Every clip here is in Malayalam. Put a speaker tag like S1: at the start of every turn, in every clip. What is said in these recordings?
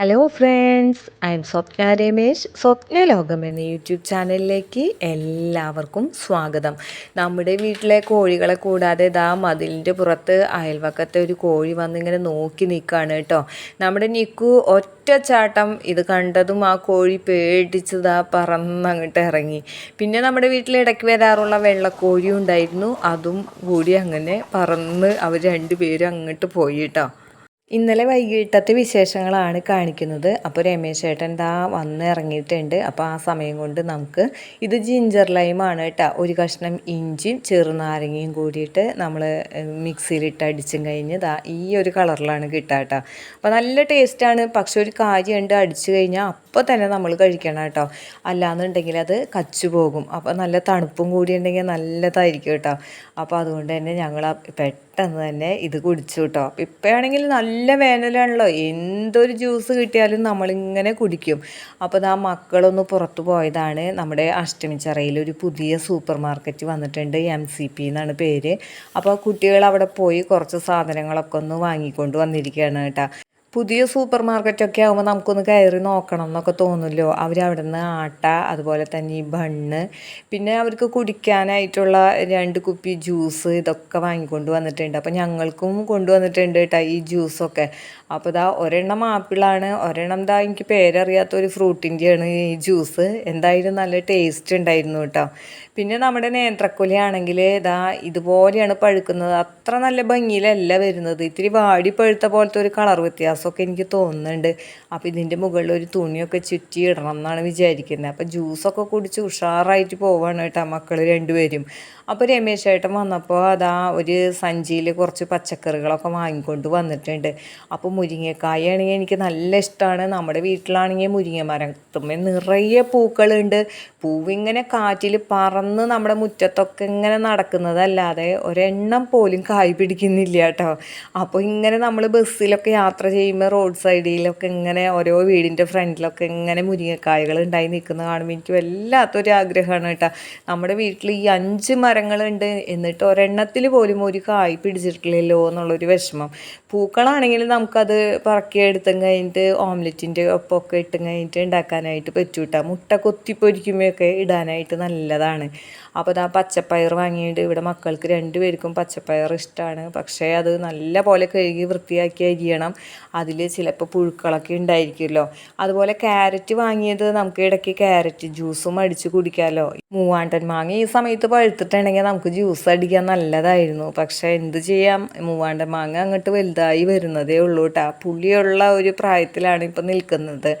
S1: Hello friends I am Swapna Ramesh Swapna ലോകം എന്ന യൂട്യൂബ് ചാനലിലേക്ക് എല്ലാവർക്കും സ്വാഗതം. നമ്മുടെ വീട്ടിലെ കോഴികളെ കൂടാതെ ദാ മതിലിന്റെ പുറത്ത് അയൽവക്കത്തെ ഒരു കോഴി വന്നിങ്ങനെ നോക്കി നിൽക്കുകയാണ് കേട്ടോ. നമ്മുടെ നിക്കു ഒറ്റച്ചാട്ടം ഇത് കണ്ടതും ആ കോഴി പേടിച്ച് ദാ പറന്നങ്ങോട്ട് ഇറങ്ങി. പിന്നെ നമ്മുടെ വീട്ടിൽ ഇടയ്ക്ക് വരാറുള്ള വെള്ളക്കോഴി ഉണ്ടായിരുന്നു. അതും കൂടി അങ്ങനെ പറന്ന് അവർ രണ്ടുപേരും അങ്ങോട്ട് പോയി കേട്ടോ. ഇന്നലെ വൈകിട്ടത്തെ വിശേഷങ്ങളാണ് കാണിക്കുന്നത്. അപ്പോൾ രമേശ് ചേട്ടൻ ദാ വന്ന് ഇറങ്ങിയിട്ടുണ്ട്. അപ്പോൾ ആ സമയം കൊണ്ട് നമുക്ക് ഇത് ജിഞ്ചർ ലൈമാണ് കേട്ടോ. ഒരു കഷ്ണം ഇഞ്ചിയും ചെറുനാരങ്ങയും കൂടിയിട്ട് നമ്മൾ മിക്സിയിലിട്ട് അടിച്ചും കഴിഞ്ഞ് ദാ ഈ ഒരു കളറിലാണ് കിട്ടുക കേട്ടോ. അപ്പോൾ നല്ല ടേസ്റ്റാണ് പക്ഷേ ഒരു കാര്യമുണ്ട് അടിച്ചു കഴിഞ്ഞാൽ അപ്പോൾ തന്നെ നമ്മൾ കഴിക്കണം കേട്ടോ. അല്ലാന്നുണ്ടെങ്കിൽ അത് കച്ചു പോകും. അപ്പോൾ നല്ല തണുപ്പും കൂടി ഉണ്ടെങ്കിൽ നല്ലതായിരിക്കും കേട്ടോ. അപ്പോൾ അതുകൊണ്ട് തന്നെ ഞങ്ങൾ പെട്ടെന്ന് തന്നെ ഇത് കുടിച്ചു കേട്ടോ ഇപ്പോഴാണെങ്കിൽ നല്ല വേനലാണല്ലോ. എന്തൊരു ജ്യൂസ് കിട്ടിയാലും നമ്മളിങ്ങനെ കുടിക്കും. അപ്പോൾ ആ മക്കളൊന്ന് പുറത്തു പോയതാണ്. നമ്മുടെ അഷ്ടമിച്ചറയിൽ ഒരു പുതിയ സൂപ്പർ മാർക്കറ്റ് വന്നിട്ടുണ്ട്. എം സി പി എന്നാണ് പേര്. അപ്പോൾ കുട്ടികൾ അവിടെ പോയി കുറച്ച് സാധനങ്ങളൊക്കെ ഒന്ന് വാങ്ങിക്കൊണ്ട് വന്നിരിക്കുകയാണ് കേട്ടോ. പുതിയ സൂപ്പർ മാർക്കറ്റൊക്കെ ആകുമ്പോൾ നമുക്കൊന്ന് കയറി നോക്കണം എന്നൊക്കെ തോന്നുമല്ലോ അവർ അവിടെ നിന്ന് ആട്ട അതുപോലെ തന്നെ ഈ ബണ്ണ് പിന്നെ അവർക്ക് കുടിക്കാനായിട്ടുള്ള രണ്ട് കുപ്പി ജ്യൂസ് ഇതൊക്കെ വാങ്ങിക്കൊണ്ട് വന്നിട്ടുണ്ട്. അപ്പോൾ ഞങ്ങൾക്കും കൊണ്ടുവന്നിട്ടുണ്ട് കേട്ടോ ഈ ജ്യൂസൊക്കെ. അപ്പോൾ ഇതാ ഒരെണ്ണം ആപ്പിളാണ്. ഒരെണ്ണം ഇതാ എനിക്ക് പേരറിയാത്ത ഒരു ഫ്രൂട്ടിന്റെയാണ് ഈ ജ്യൂസ്. എന്തായാലും നല്ല ടേസ്റ്റ് ഉണ്ടായിരുന്നു കേട്ടോ പിന്നെ നമ്മുടെ നേന്ത്രക്കൊലയാണെങ്കിൽ ഇതാ ഇതുപോലെയാണ് പഴുക്കുന്നത്. അത്ര നല്ല ഭംഗിയിലല്ല വരുന്നത്. ഇത്തിരി വാടി പഴുത്ത പോലത്തെ ഒരു കളർ വ്യത്യാസമൊക്കെ എനിക്ക് തോന്നുന്നുണ്ട്. അപ്പോൾ ഇതിന്റെ മുകളിൽ ഒരു തുണിയൊക്കെ ചുറ്റി ഇടണം എന്നാണ് വിചാരിക്കുന്നത് അപ്പോൾ ജ്യൂസൊക്കെ കുടിച്ച് ഉഷാറായിട്ട് പോവാണ് കേട്ടോ മക്കൾ രണ്ടുപേരും. അപ്പോൾ രമേശ് ഏട്ടൻ വന്നപ്പോൾ അതാ ഒരു സഞ്ചിയിൽ കുറച്ച് പച്ചക്കറികളൊക്കെ വാങ്ങിക്കൊണ്ട് വന്നിട്ടുണ്ട്. അപ്പോൾ മുരിങ്ങക്കായ ആണെങ്കിൽ എനിക്ക് നല്ല ഇഷ്ടമാണ് നമ്മുടെ വീട്ടിലാണെങ്കിൽ മുരിങ്ങ മരത്തുമ്മേ നിറയെ പൂക്കളുണ്ട്. പൂവിങ്ങനെ കാറ്റിൽ പറന്ന് നമ്മുടെ മുറ്റത്തൊക്കെ ഇങ്ങനെ നടക്കുന്നതല്ലാതെ ഒരെണ്ണം പോലും കായ് പിടിക്കുന്നില്ല കേട്ടോ. അപ്പോൾ ഇങ്ങനെ നമ്മൾ ബസ്സിലൊക്കെ യാത്ര ചെയ്യുമ്പോൾ റോഡ് സൈഡിലൊക്കെ ഇങ്ങനെ ഓരോ വീടിന്റെ ഫ്രണ്ടിലൊക്കെ ഇങ്ങനെ മുരിങ്ങക്കായകൾ ഉണ്ടായി നിൽക്കുന്ന കാണുമ്പോൾ എനിക്ക് വല്ലാത്തൊരു ആഗ്രഹമാണ് കേട്ടോ. നമ്മുടെ വീട്ടിൽ ഈ അഞ്ച് മരം മരങ്ങളുണ്ട്. എന്നിട്ട് ഒരെണ്ണത്തിൽ പോലും ഒരു കായ് പിടിച്ചിട്ടില്ലല്ലോ എന്നുള്ളൊരു വിഷമം. പൂക്കളാണെങ്കിൽ നമുക്കത് പറക്കിയെടുത്തും കഴിഞ്ഞിട്ട് ഓംലെറ്റിന്റെ ഒപ്പമൊക്കെ ഇട്ടും കഴിഞ്ഞിട്ട് ഉണ്ടാക്കാനായിട്ട് പറ്റൂട്ട. മുട്ട കൊത്തിപ്പൊരിക്കുമ്പോഴൊക്കെ ഇടാനായിട്ട് നല്ലതാണ്. അപ്പോൾ ആ പച്ചപ്പയർ വാങ്ങിയിട്ട് ഇവിടെ മക്കൾക്ക് രണ്ടുപേർക്കും പച്ചപ്പയർ ഇഷ്ടമാണ് പക്ഷേ അത് നല്ല പോലെ കഴുകി വൃത്തിയാക്കി അരിയണം. അതിൽ ചിലപ്പോൾ പുഴുക്കളൊക്കെ ഉണ്ടായിരിക്കുമല്ലോ അതുപോലെ ക്യാരറ്റ് വാങ്ങിയത് നമുക്ക് ഇടയ്ക്ക് ക്യാരറ്റ് ജ്യൂസും അടിച്ച് കുടിക്കാമല്ലോ മൂവാണ്ടൻ മാങ്ങ ഈ സമയത്ത് പഴുത്തിട്ടുണ്ടെങ്കിൽ നമുക്ക് ജ്യൂസ് അടിക്കാൻ നല്ലതായിരുന്നു. പക്ഷേ എന്ത് ചെയ്യാം? മൂവാണ്ടൻ മാങ്ങ അങ്ങോട്ട് വലുതായി വരുന്നതേ ഉള്ളൂ കേട്ടോ പുളിയുള്ള ഒരു പ്രായത്തിലാണ് ഇപ്പം നിൽക്കുന്നത്.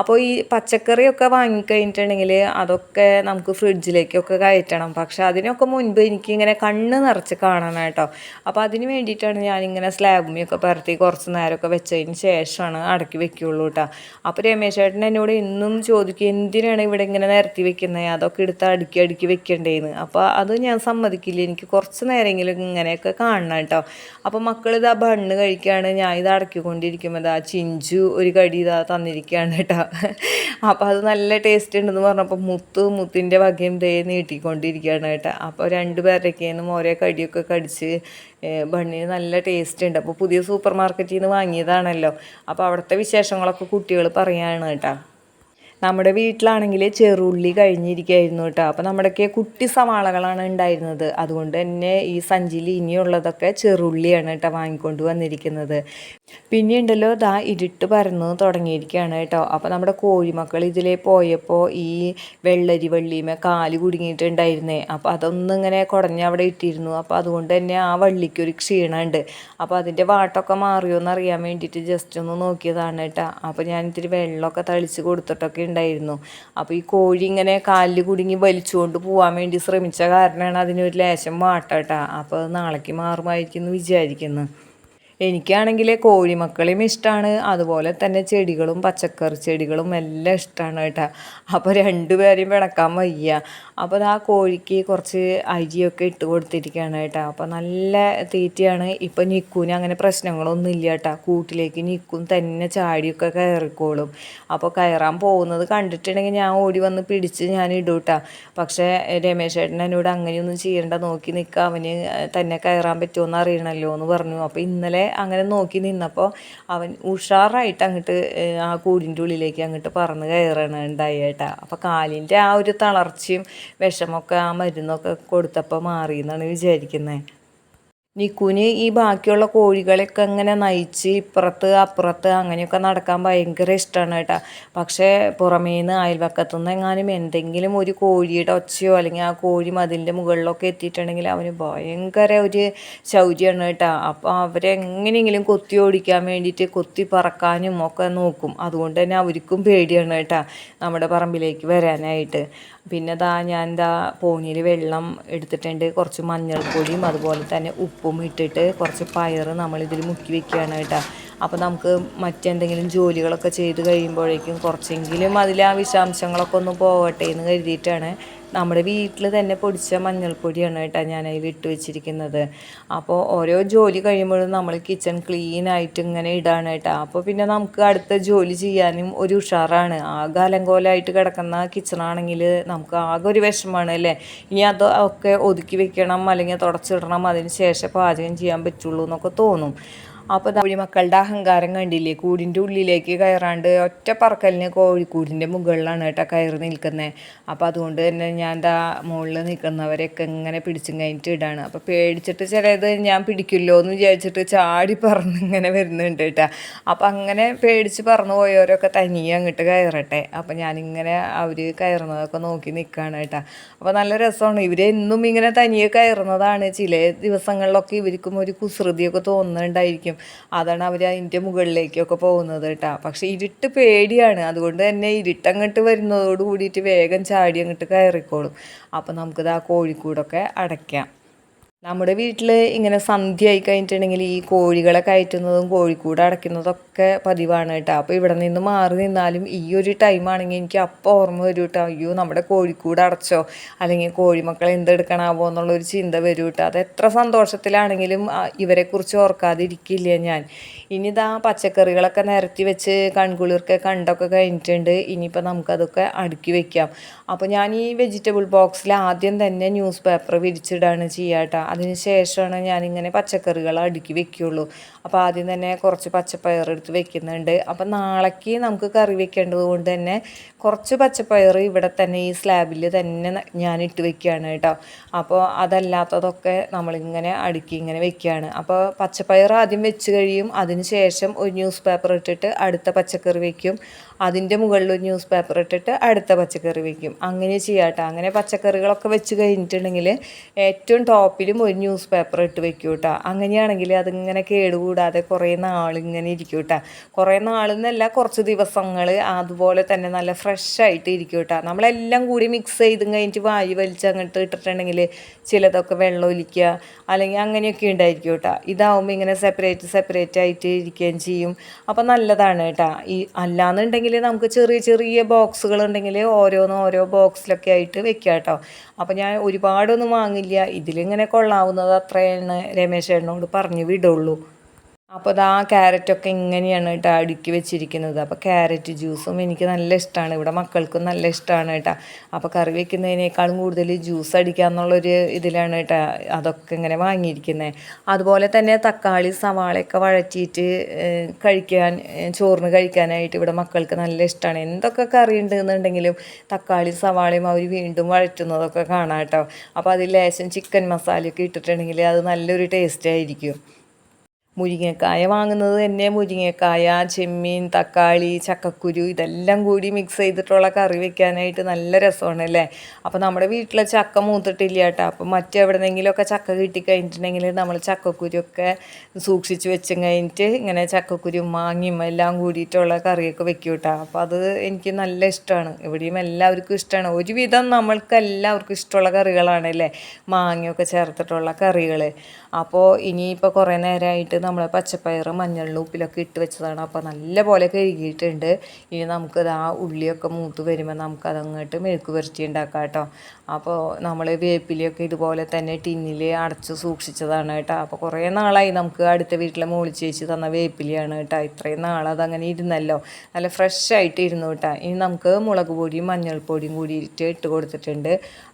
S1: അപ്പോൾ ഈ പച്ചക്കറിയൊക്കെ വാങ്ങിക്കഴിഞ്ഞിട്ടുണ്ടെങ്കിൽ അതൊക്കെ നമുക്ക് ഫ്രിഡ്ജിലേക്കൊക്കെ കയറ്റണം. പക്ഷേ അതിനൊക്കെ മുൻപ് എനിക്കിങ്ങനെ കണ്ണ് നിറച്ച് കാണണം കേട്ടോ. അപ്പോൾ അതിന് വേണ്ടിയിട്ടാണ് ഞാനിങ്ങനെ സ്ലാബുമിയൊക്കെ പരത്തി കുറച്ച് നേരമൊക്കെ വെച്ചതിന് ശേഷമാണ് അടക്കി വെക്കുകയുള്ളൂ കേട്ടോ. അപ്പോൾ രമേശ് ചേട്ടൻ എന്നോട് എന്നും ചോദിക്കും എന്തിനാണ് ഇവിടെ ഇങ്ങനെ നിരത്തി വെക്കുന്നത് അതൊക്കെ എടുത്ത് അടുക്കി അടുക്കി വെക്കേണ്ടേന്ന്. അപ്പോൾ അത് ഞാൻ സമ്മതിക്കില്ല. എനിക്ക് കുറച്ച് നേരമെങ്കിലും ഇങ്ങനെയൊക്കെ കാണണം കേട്ടോ. അപ്പോൾ മക്കൾ ഇതാ ബണ്ണ് കഴിക്കുകയാണ്. ഞാൻ ഇത് അടക്കിക്കൊണ്ടിരിക്കുമ്പോൾ ഇതാ ചിഞ്ചു ഒരു കടി ഇതാ തന്നിരിക്കുകയാണ് കേട്ടോ. അപ്പോൾ അത് നല്ല ടേസ്റ്റ് ഉണ്ടെന്ന് പറഞ്ഞപ്പോൾ മുത്ത് മുത്തിന്റെ വകയും ദേ നീട്ടിക്കൊണ്ടിരിക്കുകയാണ് കേട്ടോ. അപ്പോൾ രണ്ട് പേരുടെയൊക്കെയും ഓരോ കടിയൊക്കെ കടിച്ച് ബണ്ണിന് നല്ല ടേസ്റ്റ് ഉണ്ട്. അപ്പോൾ പുതിയ സൂപ്പർ മാർക്കറ്റിൽ നിന്ന് വാങ്ങിയതാണല്ലോ. അപ്പോൾ അവിടുത്തെ വിശേഷങ്ങളൊക്കെ കുട്ടികൾ പറയുകയാണ് കേട്ടോ. നമ്മുടെ വീട്ടിലാണെങ്കിൽ ചെറുള്ളി കഴിഞ്ഞിരിക്കുകയായിരുന്നു കേട്ടോ. അപ്പോൾ നമ്മുടെയൊക്കെ കുട്ടി സവാളകളാണ് ഉണ്ടായിരുന്നത്. അതുകൊണ്ട് തന്നെ ഈ സഞ്ചിയിൽ ഇനിയുള്ളതൊക്കെ ചെറുള്ളിയാണ് കേട്ടോ വാങ്ങിക്കൊണ്ട് വന്നിരിക്കുന്നത്. പിന്നെ ഉണ്ടല്ലോ ദാ ഇരുട്ട് പരന്ന് തുടങ്ങിയിരിക്കുകയാണ് കേട്ടോ. അപ്പോൾ നമ്മുടെ കോഴിമക്കൾ ഇതിലേ പോയപ്പോൾ ഈ വെള്ളരി വള്ളിയുമേ കാൽ കുടുങ്ങിയിട്ടുണ്ടായിരുന്നേ. അപ്പോൾ അതൊന്നും ഇങ്ങനെ കുടഞ്ഞ് അവിടെ ഇട്ടിരുന്നു. അപ്പോൾ അതുകൊണ്ട് തന്നെ ആ വള്ളിക്കൊരു ക്ഷീണമുണ്ട്. അപ്പോൾ അതിന്റെ വാട്ടൊക്കെ മാറിയോ എന്ന് അറിയാൻ വേണ്ടിയിട്ട് ജസ്റ്റ് ഒന്ന് നോക്കിയതാണ് കേട്ടോ. അപ്പോൾ ഞാൻ ഇത്തിരി വെള്ളമൊക്കെ തളിച്ച് കൊടുത്തിട്ടൊക്കെ ഉണ്ടായിരുന്നു. അപ്പോൾ ഈ കോഴി ഇങ്ങനെ കാലിൽ കുടുങ്ങി വലിച്ചുകൊണ്ട് പോകാൻ വേണ്ടി ശ്രമിച്ച കാരണമാണ് അതിനൊരു ലേശം വാട്ടട്ടാ. അപ്പോൾ നാളേക്ക് മാറുമായിരിക്കും എന്ന് വിചാരിക്കുന്നു. എനിക്കാണെങ്കിൽ കോഴിമക്കളെയും ഇഷ്ടമാണ് അതുപോലെ തന്നെ ചെടികളും പച്ചക്കറി ചെടികളും എല്ലാം ഇഷ്ടമാണ് കേട്ടോ. അപ്പോൾ രണ്ടുപേരെയും പിണക്കാൻ വയ്യ. അപ്പോൾ ആ കോഴിക്ക് കുറച്ച് അരിയൊക്കെ ഇട്ട് കൊടുത്തിരിക്കുകയാണ് കേട്ടോ. അപ്പോൾ നല്ല തീറ്റയാണ്. ഇപ്പോൾ നിക്കൂന് അങ്ങനെ പ്രശ്നങ്ങളൊന്നും ഇല്ല കേട്ടോ. കൂട്ടിലേക്ക് നിക്കും തന്നെ ചാടിയൊക്കെ കയറിക്കോളും. അപ്പോൾ കയറാൻ പോകുന്നത് കണ്ടിട്ടുണ്ടെങ്കിൽ ഞാൻ ഓടി വന്ന് പിടിച്ച് ഞാൻ ഇടും കേട്ടോ. പക്ഷേ രമേശ് ചേട്ടൻ എന്നോട് അങ്ങനെയൊന്നും ചെയ്യേണ്ട നോക്കി നിൽക്കുക അവന് തന്നെ കയറാൻ പറ്റുമോ എന്ന് അറിയണമല്ലോ എന്ന് പറഞ്ഞു. അപ്പോൾ ഇന്നലെ അങ്ങനെ നോക്കി നിന്നപ്പോൾ അവൻ ഉഷാറായിട്ട് അങ്ങോട്ട് ആ കൂടിന്റെ ഉള്ളിലേക്ക് അങ്ങോട്ട് പറന്ന് കയറണ ഉണ്ടായി അപ്പോൾ കാലിന്റെ ആ ഒരു തളർച്ചയും വിഷമൊക്കെ ആ മരുന്നൊക്കെ കൊടുത്തപ്പോൾ മാറി എന്നാണ് വിചാരിക്കുന്നത് നിക്കുന് ഈ ബാക്കിയുള്ള കോഴികളെയൊക്കെ ഇങ്ങനെ നയിച്ച് ഇപ്പുറത്ത് അപ്പുറത്ത് അങ്ങനെയൊക്കെ നടക്കാൻ ഭയങ്കര ഇഷ്ടമാണ് കേട്ടോ. പക്ഷേ പുറമേ നിന്ന് അയൽവക്കത്തു നിന്ന് എങ്ങാനും എന്തെങ്കിലും ഒരു കോഴിയുടെ ഒച്ചയോ അല്ലെങ്കിൽ ആ കോഴി മതിലിന്റെ മുകളിലൊക്കെ എത്തിയിട്ടുണ്ടെങ്കിൽ അവന് ഭയങ്കര ഒരു ശൗര്യമാണ് കേട്ടോ. അപ്പോൾ അവരെങ്ങനെയെങ്കിലും കൊത്തി ഓടിക്കാൻ വേണ്ടിയിട്ട് കൊത്തി പറക്കാനും ഒക്കെ നോക്കും. അതുകൊണ്ട് തന്നെ അവർക്കും പേടിയാണ് കേട്ടോ നമ്മുടെ പറമ്പിലേക്ക് വരാനായിട്ട്. പിന്നെ ദാ ഞാൻ ദാ പോണിയിൽ വെള്ളം എടുത്തിട്ടുണ്ട്. കുറച്ച് മഞ്ഞൾപ്പൊടിയും അതുപോലെ തന്നെ ഉപ്പും ഇട്ടിട്ട് കുറച്ച് പയർ നമ്മളിതിൽ മുക്കി വെക്കുകയാണ് കേട്ടോ. അപ്പോൾ നമുക്ക് മറ്റെന്തെങ്കിലും ജോലികളൊക്കെ ചെയ്ത് കഴിയുമ്പോഴേക്കും കുറച്ചെങ്കിലും അതിൽ ആ വിഷാംശങ്ങളൊക്കെ ഒന്ന് പോകട്ടെ എന്ന് കരുതിയിട്ടാണ് നമ്മുടെ വീട്ടിൽ തന്നെ പൊടിച്ച മഞ്ഞൾപ്പൊടിയാണ് കേട്ടോ ഞാൻ അതിൽ ഇട്ട് വെച്ചിരിക്കുന്നത്. അപ്പോൾ ഓരോ ജോലി കഴിയുമ്പോഴും നമ്മൾ കിച്ചൺ ക്ലീൻ ആയിട്ട് ഇങ്ങനെ ഇടാണ് കേട്ടോ. അപ്പോൾ പിന്നെ നമുക്ക് അടുത്ത ജോലി ചെയ്യാനും ഒരു ഉഷാറാണ്. ആകെ അലങ്കോലമായിട്ട് കിടക്കുന്ന കിച്ചണാണെങ്കിൽ നമുക്ക് ആകെ ഒരു വിഷമമാണ് അല്ലേ? ഇനി അത് ഒക്കെ ഒതുക്കി വെക്കണം അല്ലെങ്കിൽ തുടച്ചിടണം അതിന് ശേഷം പാചകം ചെയ്യാൻ പറ്റുള്ളൂ എന്നൊക്കെ തോന്നും. അപ്പോൾ കോഴിമക്കളുടെ അഹങ്കാരം കണ്ടില്ലേ? കൂടിന്റെ ഉള്ളിലേക്ക് കയറാണ്ട് ഒറ്റ പറക്കലിന് കോഴിക്കൂടിന്റെ മുകളിലാണ് കേട്ടോ കയറി നിൽക്കുന്നത് അപ്പോൾ അതുകൊണ്ട് തന്നെ ഞാൻ എന്താ മുകളിൽ നിൽക്കുന്നവരെയൊക്കെ ഇങ്ങനെ പിടിച്ചും കഴിഞ്ഞിട്ട് ഇടാണ്. അപ്പോൾ പേടിച്ചിട്ട് ചിലത് ഞാൻ പിടിക്കില്ലോ എന്ന് വിചാരിച്ചിട്ട് ചാടി പറന്ന് ഇങ്ങനെ വരുന്നുണ്ട് കേട്ടോ. അപ്പോൾ അങ്ങനെ പേടിച്ച് പറന്നു പോയവരൊക്കെ തനിയെ അങ്ങോട്ട് കയറട്ടെ. അപ്പോൾ ഞാനിങ്ങനെ അവർ കയറുന്നതൊക്കെ നോക്കി നിൽക്കുകയാണ് കേട്ടോ. അപ്പോൾ നല്ല രസമാണ്. ഇവരെന്നും ഇങ്ങനെ തനിയെ കയറുന്നതാണ്. ചില ദിവസങ്ങളിലൊക്കെ ഇവർക്കും ഒരു കുസൃതിയൊക്കെ തോന്നുന്നുണ്ടായിരിക്കും. അതാണ് അവർ അതിന്റെ മുകളിലേക്കൊക്കെ പോകുന്നത് കേട്ടോ. പക്ഷേ ഇരുട്ട് പേടിയാണ്. അതുകൊണ്ട് തന്നെ ഇരുട്ടങ്ങോട്ട് വരുന്നതോട് കൂടിയിട്ട് വേഗം ചാടി അങ്ങോട്ട് കയറിക്കോളും. അപ്പോൾ നമുക്കിത് ആ കോഴിക്കൂടൊക്കെ അടയ്ക്കാം. നമ്മുടെ വീട്ടിൽ ഇങ്ങനെ സന്ധ്യ ആയി കഴിഞ്ഞിട്ടുണ്ടെങ്കിൽ ഈ കോഴികളെ കയറ്റുന്നതും കോഴിക്കൂട് അടയ്ക്കുന്നതൊക്കെ പതിവാണ് കേട്ടോ. അപ്പോൾ ഇവിടെ നിന്ന് മാറി നിന്നാലും ഈ ഒരു ടൈമാണെങ്കിൽ എനിക്ക് അപ്പോൾ ഓർമ്മ വരും കേട്ടോ. അയ്യോ നമ്മുടെ കോഴിക്കൂട് അടച്ചോ? അല്ലെങ്കിൽ കോഴിമക്കളെ എന്തെടുക്കണാവോ എന്നുള്ളൊരു ചിന്ത വരും കേട്ടോ. അത് എത്ര സന്തോഷത്തിലാണെങ്കിലും ഇവരെക്കുറിച്ച് ഓർക്കാതിരിക്കില്ല ഞാൻ. ഇനി ഇതാ പച്ചക്കറികളൊക്കെ നിരത്തി വെച്ച് കൺകുളിർക്കെ കണ്ടൊക്കെ കഴിഞ്ഞിട്ടുണ്ട്. ഇനിയിപ്പോൾ നമുക്കതൊക്കെ അടുക്കി വയ്ക്കാം അപ്പോൾ ഞാൻ ഈ വെജിറ്റബിൾ ബോക്സിൽ ആദ്യം തന്നെ ന്യൂസ് പേപ്പർ വിരിച്ചിടാണ് ചെയ്യാം കേട്ടോ. അതിന് ശേഷമാണ് ഞാനിങ്ങനെ പച്ചക്കറികൾ അടുക്കി വെക്കുകയുള്ളൂ അപ്പോൾ ആദ്യം തന്നെ കുറച്ച് പച്ചപ്പയർ എടുത്ത് വെക്കുന്നുണ്ട്. അപ്പോൾ നാളേക്ക് നമുക്ക് കറി വെക്കേണ്ടത് കൊണ്ട് തന്നെ കുറച്ച് പച്ചപ്പയർ ഇവിടെ തന്നെ ഈ സ്ലാബിൽ തന്നെ ഞാൻ ഇട്ട് വെക്കുകയാണ് കേട്ടോ. അപ്പോൾ അതല്ലാത്തതൊക്കെ നമ്മളിങ്ങനെ അടുക്കി ഇങ്ങനെ വെക്കുകയാണ് അപ്പോൾ പച്ചപ്പയർ ആദ്യം വെച്ച് കഴിയും. അതിന് ശേഷം ഒരു ന്യൂസ് പേപ്പർ ഇട്ടിട്ട് അടുത്ത പച്ചക്കറി വെക്കും. അതിന്റെ മുകളിൽ ന്യൂസ് പേപ്പർ ഇട്ടിട്ട് അടുത്ത പച്ചക്കറി വയ്ക്കും അങ്ങനെ ചെയ്യാട്ടോ. അങ്ങനെ പച്ചക്കറികളൊക്കെ വെച്ച് കഴിഞ്ഞിട്ടുണ്ടെങ്കിൽ ഏറ്റവും ടോപ്പിലും ഒരു ന്യൂസ് പേപ്പർ ഇട്ട് വെക്കും കേട്ടോ അങ്ങനെയാണെങ്കിൽ അതിങ്ങനെ കേടുകൂടാതെ കുറേ നാളിങ്ങനെ ഇരിക്കും കേട്ടോ കുറേ നാളെന്നല്ല കുറച്ച് ദിവസങ്ങൾ അതുപോലെ തന്നെ നല്ല ഫ്രഷായിട്ട് ഇരിക്കും കേട്ടോ നമ്മളെല്ലാം കൂടി മിക്സ് ചെയ്ത് കഴിഞ്ഞിട്ട് വായു വലിച്ച് അങ്ങോട്ട് ഇട്ടിട്ടുണ്ടെങ്കിൽ ചിലതൊക്കെ വെള്ളം ഒലിക്കുക അല്ലെങ്കിൽ അങ്ങനെയൊക്കെ ഉണ്ടായിരിക്കും കേട്ടോ ഇതാവുമ്പോൾ ഇങ്ങനെ സെപ്പറേറ്റ് സെപ്പറേറ്റ് ആയിട്ട് ഇരിക്കുകയും ചെയ്യും. അപ്പോൾ നല്ലതാണ് കേട്ടോ. ഈ അല്ലാന്നുണ്ടെങ്കിൽ നമുക്ക് ചെറിയ ചെറിയ ബോക്സുകൾ ഉണ്ടെങ്കിൽ ഓരോന്നും ഓരോ ബോക്സിലൊക്കെ ആയിട്ട് വെക്കാം കേട്ടോ അപ്പോൾ ഞാൻ ഒരുപാടൊന്നും വാങ്ങില്ല. ഇതിലിങ്ങനെ കൊള്ളാവുന്നത് അത്രയാണ് രമേശ് ചേട്ടനോട് പറഞ്ഞു വിടുള്ളൂ. അപ്പോൾ ആ ക്യാരറ്റൊക്കെ ഇങ്ങനെയാണ് കേട്ടോ അടുക്കി വെച്ചിരിക്കുന്നത്. അപ്പോൾ ക്യാരറ്റ് ജ്യൂസും എനിക്ക് നല്ല ഇഷ്ടമാണ് ഇവിടെ മക്കൾക്കും നല്ല ഇഷ്ടമാണ് കേട്ടോ. അപ്പോൾ കറി വെക്കുന്നതിനേക്കാളും കൂടുതൽ ജ്യൂസ് അടിക്കുക എന്നുള്ളൊരു ഇതിലാണ് കേട്ടോ അതൊക്കെ ഇങ്ങനെ വാങ്ങിയിരിക്കുന്നത്. അതുപോലെ തന്നെ തക്കാളി സവാളയൊക്കെ വഴറ്റിയിട്ട് കഴിക്കാൻ ചോറിന് കഴിക്കാനായിട്ട് ഇവിടെ മക്കൾക്ക് നല്ല ഇഷ്ടമാണ് എന്തൊക്കെ കറി ഉണ്ടെന്നുണ്ടെങ്കിലും തക്കാളി സവാളയും അവർ വീണ്ടും വഴറ്റുന്നതൊക്കെ കാണാം കേട്ടോ. അപ്പോൾ അതിൽ ലേശം ചിക്കൻ മസാലയൊക്കെ ഇട്ടിട്ടുണ്ടെങ്കിൽ അത് നല്ലൊരു ടേസ്റ്റ് ആയിരിക്കും. മുരിങ്ങക്കായ വാങ്ങുന്നത് തന്നെ മുരിങ്ങക്കായ ചെമ്മീൻ തക്കാളി ചക്കക്കുരു ഇതെല്ലാം കൂടി മിക്സ് ചെയ്തിട്ടുള്ള കറി വെക്കാനായിട്ട് നല്ല രസമാണ് അല്ലേ അപ്പോൾ നമ്മുടെ വീട്ടിലെ ചക്ക മൂത്തിട്ടില്ല കേട്ടോ. അപ്പോൾ മറ്റെവിടെന്നെങ്കിലുമൊക്കെ ചക്ക കിട്ടിക്കഴിഞ്ഞിട്ടുണ്ടെങ്കിൽ നമ്മൾ ചക്കക്കുരുവൊക്കെ സൂക്ഷിച്ച് വെച്ചും കഴിഞ്ഞിട്ട് ഇങ്ങനെ ചക്കക്കുരു മാങ്ങിയും എല്ലാം കൂടിയിട്ടുള്ള കറിയൊക്കെ വെക്കും കേട്ടോ. അപ്പോൾ അത് എനിക്ക് നല്ല ഇഷ്ടമാണ്. ഇവിടെയും എല്ലാവർക്കും ഇഷ്ടമാണ്. ഒരുവിധം നമ്മൾക്ക് എല്ലാവർക്കും ഇഷ്ടമുള്ള കറികളാണ് അല്ലേ? മാങ്ങയൊക്കെ ചേർത്തിട്ടുള്ള കറികൾ അപ്പോൾ ഇനിയിപ്പോൾ കുറേ നേരമായിട്ട് നമ്മൾ പച്ചപ്പയർ മഞ്ഞളിലും ഉപ്പിലൊക്കെ ഇട്ട് വെച്ചതാണ്. അപ്പോൾ നല്ല പോലെ കഴുകിയിട്ടുണ്ട് ഇനി നമുക്കത് ആ ഉള്ളിയൊക്കെ മൂത്ത് വരുമ്പോൾ നമുക്കതങ്ങോട്ട് മെഴുക്ക് പുരട്ടി ഉണ്ടാക്കാം കേട്ടോ അപ്പോൾ നമ്മൾ വേപ്പിലയൊക്കെ ഇതുപോലെ തന്നെ ടിന്നിൽ അടച്ച് സൂക്ഷിച്ചതാണ് കേട്ടോ. അപ്പോൾ കുറേ നാളായി നമുക്ക് അടുത്ത വീട്ടിലെ മോളി ചേച്ചി തന്ന വേപ്പിലയാണ് കേട്ടോ. ഇത്രയും നാൾ അതങ്ങനെ ഇരുന്നല്ലോ. നല്ല ഫ്രഷ് ആയിട്ട് ഇരുന്നു കേട്ടോ. ഇനി നമുക്ക് മുളക് പൊടിയും മഞ്ഞൾപ്പൊടിയും കൂടിയിട്ട് ഇട്ട് കൊടുത്തിട്ടുണ്ട്.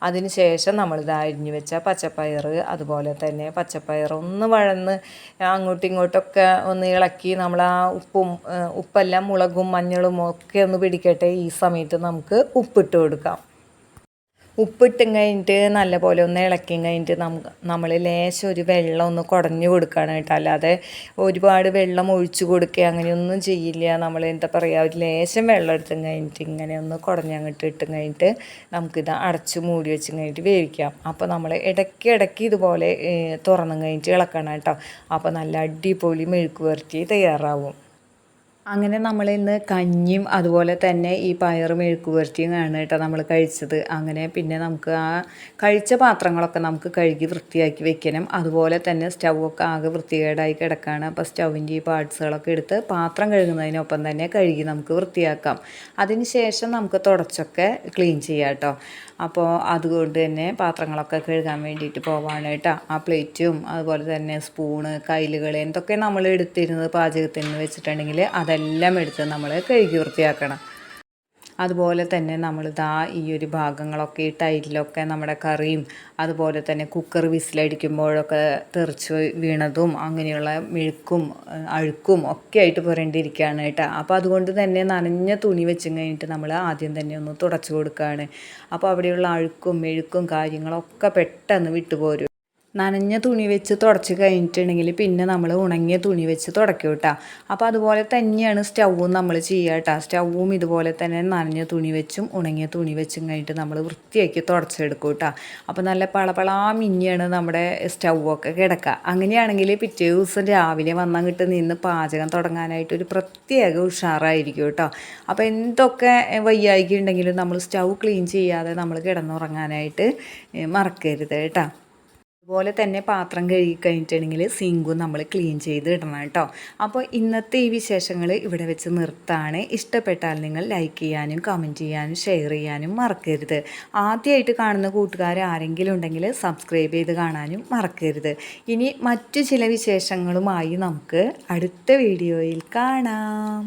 S1: അതിന് ശേഷം നമ്മളിത് അരിഞ്ഞു വെച്ച പച്ചപ്പയർ അതുപോലെ തന്നെ പച്ചപ്പയർ ഒന്ന് വഴന്ന് അങ്ങോട്ടും ഇങ്ങോട്ടൊക്കെ ഒന്ന് ഇളക്കി നമ്മൾ ആ ഉപ്പും ഉപ്പെല്ലാം മുളകും മഞ്ഞളും ഒക്കെ ഒന്ന് പിടിക്കട്ടെ ഈ സമയത്ത് നമുക്ക് ഉപ്പിട്ട് കൊടുക്കാം. ഉപ്പിട്ടും കഴിഞ്ഞിട്ട് നല്ലപോലെ ഒന്ന് ഇളക്കിയും കഴിഞ്ഞിട്ട് നമുക്ക് നമ്മൾ ലേശം ഒരു വെള്ളം ഒന്ന് കുടഞ്ഞു കൊടുക്കുകയാണ് കേട്ടോ. അല്ലാതെ ഒരുപാട് വെള്ളം ഒഴിച്ചു കൊടുക്കുക അങ്ങനെയൊന്നും ചെയ്യില്ല. നമ്മൾ എന്താ പറയുക ഒരു ലേശം വെള്ളം എടുത്തും കഴിഞ്ഞിട്ട് ഇങ്ങനെ ഒന്ന് കുടഞ്ഞങ്ങോട്ട് ഇട്ടും കഴിഞ്ഞിട്ട് നമുക്കിത് അടച്ച് മൂടി വെച്ചും കഴിഞ്ഞിട്ട് വേവിക്കാം. അപ്പോൾ നമ്മൾ ഇടയ്ക്ക് ഇടയ്ക്ക് ഇതുപോലെ തുറന്നും കഴിഞ്ഞിട്ട് ഇളക്കണം കേട്ടോ. അപ്പോൾ നല്ല അടിപൊളി മെഴുക്ക് പുരട്ടി തയ്യാറാവും. അങ്ങനെ നമ്മൾ ഇന്ന് കഞ്ഞിയും അതുപോലെ തന്നെ ഈ പയറും മെഴുക്ക് പുരട്ടിയും ആണ് കേട്ടോ നമ്മൾ കഴിച്ചത്. അങ്ങനെ പിന്നെ നമുക്ക് ആ കഴിച്ച പാത്രങ്ങളൊക്കെ നമുക്ക് കഴുകി വൃത്തിയാക്കി വെക്കണം. അതുപോലെ തന്നെ സ്റ്റൗവൊക്കെ ആകെ വൃത്തികേടായി കിടക്കുകയാണ് അപ്പോൾ സ്റ്റൗവിന്റെ ഈ പാർട്സുകളൊക്കെ എടുത്ത് പാത്രം കഴുകുന്നതിനൊപ്പം തന്നെ കഴുകി നമുക്ക് വൃത്തിയാക്കാം. അതിന് ശേഷം നമുക്ക് തുടച്ചൊക്കെ ക്ലീൻ ചെയ്യാം കേട്ടോ. അപ്പോൾ അതുകൊണ്ട് തന്നെ പാത്രങ്ങളൊക്കെ കഴുകാൻ വേണ്ടിയിട്ട് പോവാണ് കേട്ടോ ആ പ്ലേറ്റും അതുപോലെ തന്നെ സ്പൂണ് കയ്യിലുകൾ എന്തൊക്കെ നമ്മൾ എടുത്തിരുന്നത് പാചകത്തിന് വെച്ചിട്ടുണ്ടെങ്കിൽ അതെല്ലാം എടുത്ത് നമ്മൾ കഴുകി വൃത്തിയാക്കണം. അതുപോലെ തന്നെ നമ്മൾ ദാ ഈ ഒരു ഭാഗങ്ങളൊക്കെ ഈ ടൈലിലൊക്കെ നമ്മുടെ കറിയും അതുപോലെ തന്നെ കുക്കർ വിസിലടിക്കുമ്പോഴൊക്കെ തെറിച്ച് വീണതും അങ്ങനെയുള്ള മെഴുക്കും അഴുക്കും ഒക്കെ ആയിട്ട് പുരണ്ടിരിക്കുകയാണ് കേട്ടോ. അപ്പോൾ അതുകൊണ്ട് തന്നെ നനഞ്ഞ തുണി വെച്ചും കഴിഞ്ഞിട്ട് നമ്മൾ ആദ്യം തന്നെ ഒന്ന് തുടച്ചു കൊടുക്കുകയാണ്. അപ്പോൾ അവിടെയുള്ള അഴുക്കും മെഴുക്കും കാര്യങ്ങളൊക്കെ പെട്ടെന്ന് വിട്ടുപോരും. നനഞ്ഞ തുണി വെച്ച് തുടച്ച് കഴിഞ്ഞിട്ടുണ്ടെങ്കിൽ പിന്നെ നമ്മൾ ഉണങ്ങിയ തുണി വെച്ച് തുടയ്ക്കും കേട്ടോ. അപ്പോൾ അതുപോലെ തന്നെയാണ് സ്റ്റൗവും നമ്മൾ ചെയ്യുക കേട്ടോ. സ്റ്റൗവും ഇതുപോലെ തന്നെ നനഞ്ഞ തുണി വെച്ചും ഉണങ്ങിയ തുണി വെച്ചും കഴിഞ്ഞിട്ട് നമ്മൾ വൃത്തിയാക്കി തുടച്ചെടുക്കും കേട്ടോ. അപ്പോൾ നല്ല പളപളാ മിന്നിയാണ് നമ്മുടെ സ്റ്റൗവൊക്കെ കിടക്കുക. അങ്ങനെയാണെങ്കിൽ പിറ്റേ ദിവസം രാവിലെ വന്നങ്ങിട്ട് നിന്ന് പാചകം തുടങ്ങാനായിട്ട് ഒരു പ്രത്യേക ഉഷാറായിരിക്കും കേട്ടോ. അപ്പോൾ എന്തൊക്കെ വയ്യായിക്കുണ്ടെങ്കിലും നമ്മൾ സ്റ്റൗ ക്ലീൻ ചെയ്യാതെ നമ്മൾ കിടന്നുറങ്ങാനായിട്ട് മറക്കരുത് കേട്ടോ. അതുപോലെ തന്നെ പാത്രം കഴുകി കഴിഞ്ഞിട്ടുണ്ടെങ്കിൽ സിങ്കും നമ്മൾ ക്ലീൻ ചെയ്ത് ഇടണം കേട്ടോ. അപ്പോൾ ഇന്നത്തെ ഈ വിശേഷങ്ങൾ ഇവിടെ വെച്ച് നിർത്താണ്. ഇഷ്ടപ്പെട്ടാൽ നിങ്ങൾ ലൈക്ക് ചെയ്യാനും കമന്റ് ചെയ്യാനും ഷെയർ ചെയ്യാനും മറക്കരുത്. ആദ്യമായിട്ട് കാണുന്ന കൂട്ടുകാർ ആരെങ്കിലും ഉണ്ടെങ്കിൽ സബ്സ്ക്രൈബ് ചെയ്ത് കാണാനും മറക്കരുത്. ഇനി മറ്റു ചില വിശേഷങ്ങളുമായി നമുക്ക് അടുത്ത വീഡിയോയിൽ കാണാം.